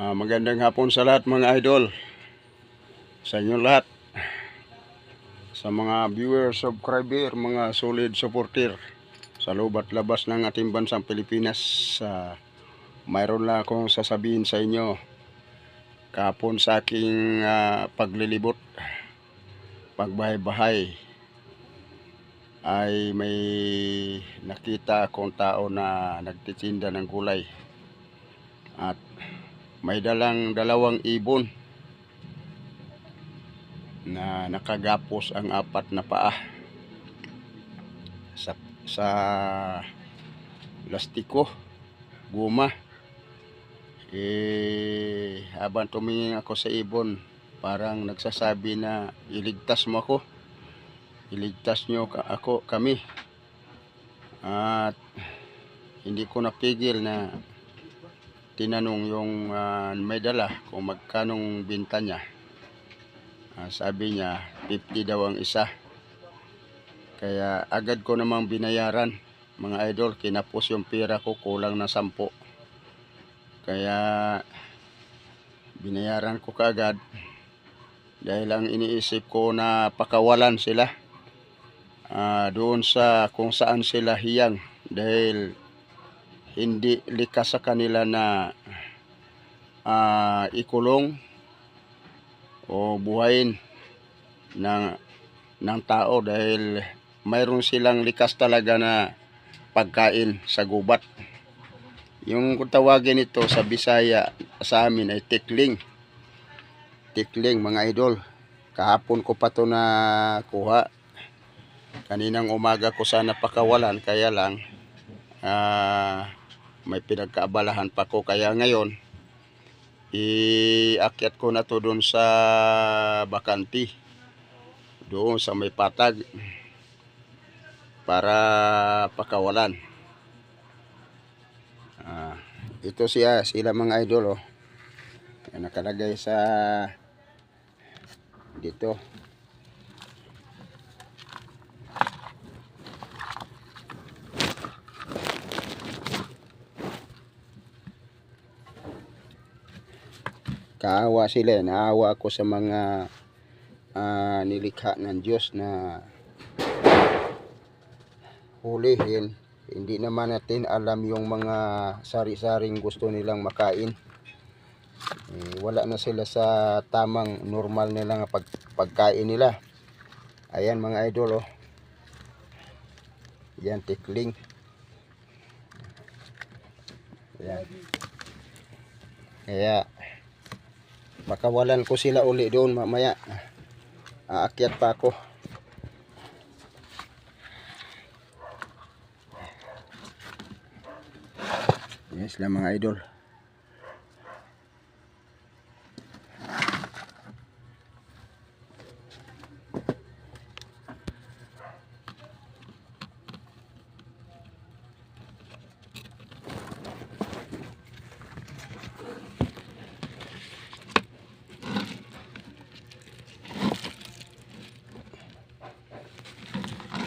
Ah, magandang hapon sa lahat mga idol. Sa inyo lahat. Sa mga viewer, subscriber, mga solid supporter sa loob at labas ng ating bansang Pilipinas. sa mayroon lang akong sasabihin sa inyo. Kapon sa aking ah, paglilibot, pagbahay-bahay, ay may nakita akong tao na nagtitinda ng gulay. At may dalang dalawang ibon na nakagapos ang apat na paa sa, sa lastiko, guma. Eh, habang tumingin ako sa ibon, parang nagsasabi na iligtas mo ako. Iligtas nyo ka, ako, kami. At hindi ko napigil na tinanong yung ah, may dala kung magkanong binta niya. Ah, sabi niya, 50 daw ang isa. Kaya agad ko namang binayaran. Mga idol, kinapos yung pera ko, kulang na 10. Kaya binayaran ko kaagad. Dahil ang iniisip ko na pakawalan sila. Ah, doon sa kung saan sila hiyang. Dahil hindi likas sa kanila na ah, ikulong o buhayin ng ng tao dahil mayroon silang likas talaga na pagkain sa gubat. Yung tawagin ito sa Bisaya sa amin ay tikling. Tikling mga idol. Kahapon ko pa to na kuha. Kaninang umaga ko sana pakawalan kaya lang ah may pinagkaabalahan pa ko. Kaya ngayon iakyat ko na to doon sa bakanti doon sa may patag. Para pakawalan. Ah, ito siya sila mga idol oh. Nakalagay sa dito kaawa sila eh. naawa ako sa mga ah, nilikha ng Diyos na hulihin. Hindi naman natin alam yung mga sari-saring gusto nilang makain. Eh, wala na sila sa tamang normal nilang pag, pagkain nila. Ayan mga idol oh. Yan tikling. Ayan. Kaya makawalan ko sila uli doon mamaya. Aakyat pa ako. Yes lang mga idol